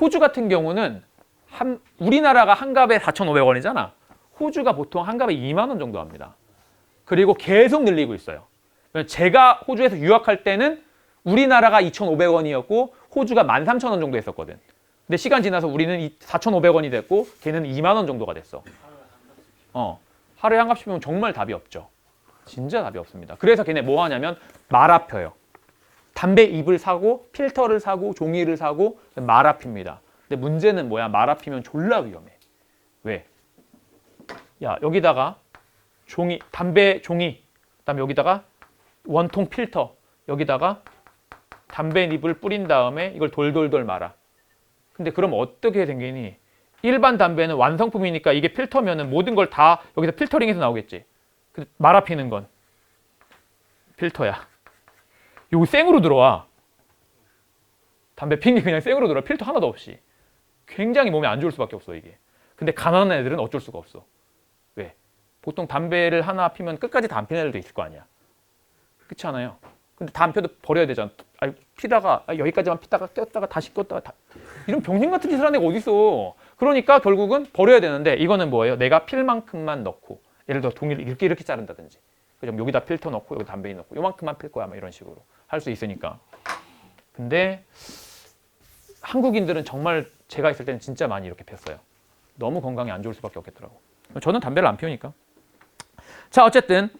호주 같은 경우는 한, 우리나라가 한 갑에 4,500원이잖아. 호주가 보통 한 갑에 2만 원 정도 합니다. 그리고 계속 늘리고 있어요. 제가 호주에서 유학할 때는 우리나라가 2,500원이었고 호주가 13,000원 정도 했었거든. 근데 시간 지나서 우리는 4,500원이 됐고 걔는 2만 원 정도가 됐어. 어. 하루에 한 값이면 정말 답이 없죠. 진짜 답이 없습니다. 그래서 걔네 뭐 하냐면 말아 펴요. 담배 잎을 사고 필터를 사고 종이를 사고 말아 핍니다. 근데 문제는 뭐야? 말아 피면 졸라 위험해. 왜? 야, 여기다가 종이 담배 종이 그다음에 여기다가 원통 필터 여기다가 담배 잎을 뿌린 다음에 이걸 돌돌돌 말아. 근데 그럼 어떻게 생기니? 일반 담배는 완성품이니까 이게 필터면은 모든 걸 다 여기서 필터링해서 나오겠지. 말아 피는 건 필터야. 요거 생으로 들어와. 담배 핀게 그냥 생으로 들어와. 필터 하나도 없이. 굉장히 몸에 안 좋을 수밖에 없어 이게. 근데 가난한 애들은 어쩔 수가 없어. 왜? 보통 담배를 하나 피면 끝까지 다 안 피는 애들도 있을 거 아니야. 그렇지 않아요? 근데 다안 펴도 버려야 되잖아. 아, 피다가 아, 여기까지만 피다가 꼈다가 다시 껐다가 다. 이런 병신 같은 짓을 하는 애가 어디 있어? 그러니까 결국은 버려야 되는데 이거는 뭐예요? 내가 필 만큼만 넣고 예를 들어 종이를 이렇게 이렇게 자른다든지 그럼 여기다 필터 넣고 여기 담배 넣고 요만큼만 필 거야 막 이런 식으로 할 수 있으니까. 근데 한국인들은 정말 제가 있을 때는 진짜 많이 이렇게 폈어요. 너무 건강에 안 좋을 수밖에 없겠더라고. 저는 담배를 안 피우니까. 자 어쨌든